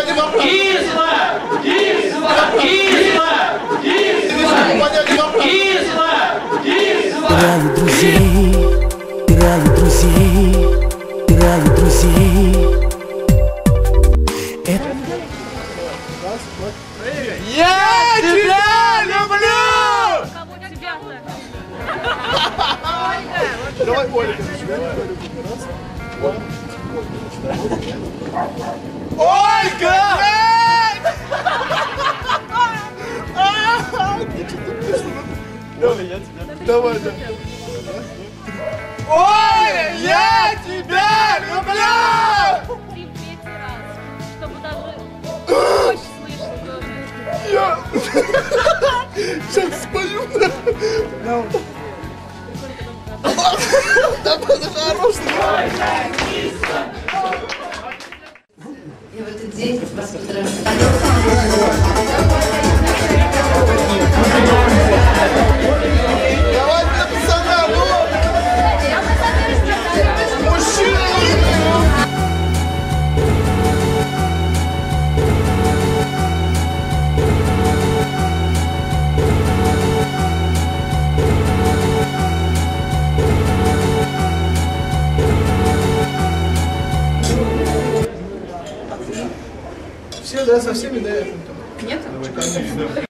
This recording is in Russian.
Поняли вопрос? Кисло! Кисло! Кисло! Кисло! Кисло! Кисло! Играю друзей, играю друзей, играю друзей. Это Я тебя люблю! Кого тебя-то? Давай, Ольга. Ольга! Давай, я тебя. Давай, да. Оля, я тебя люблю! Три в третий раз. Чтобы даже очень слышно было. Я сейчас спою. Да хорош, Я в этот день вас поздравляю. Все, да, со всеми, да? Нет?